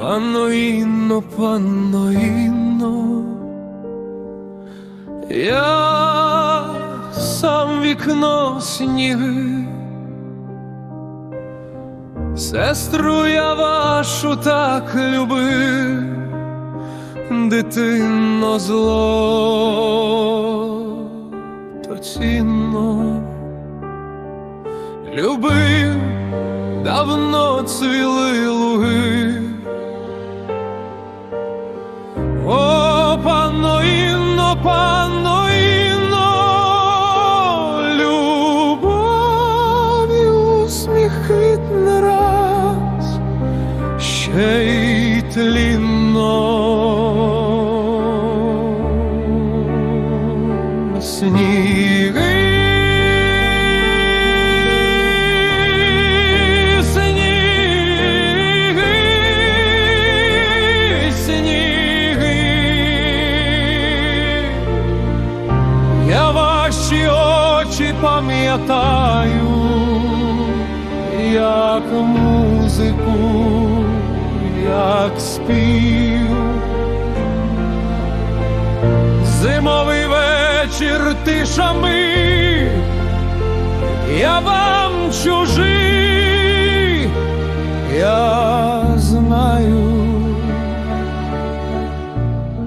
Панно Інно, панно Інно, я сам вікно сніги, сестру я вашу так любив, дитино зло то цінно, любив, давно цвіли луги. Ще й тлінно сніги. Пам'ятаю, як музику, як спів. Зимовий вечір тишами, я вам чужий, я знаю,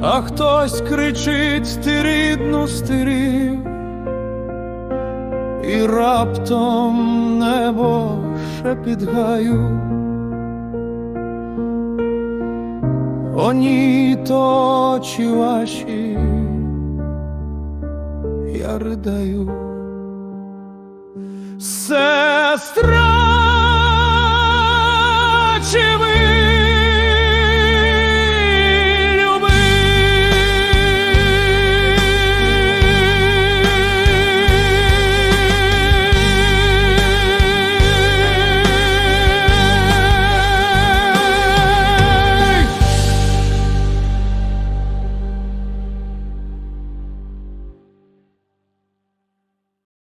а хтось кричить ти рідну стирів, і раптом небо шепіт-гаю. Оні то точи ваші, я рыдаю Сестра,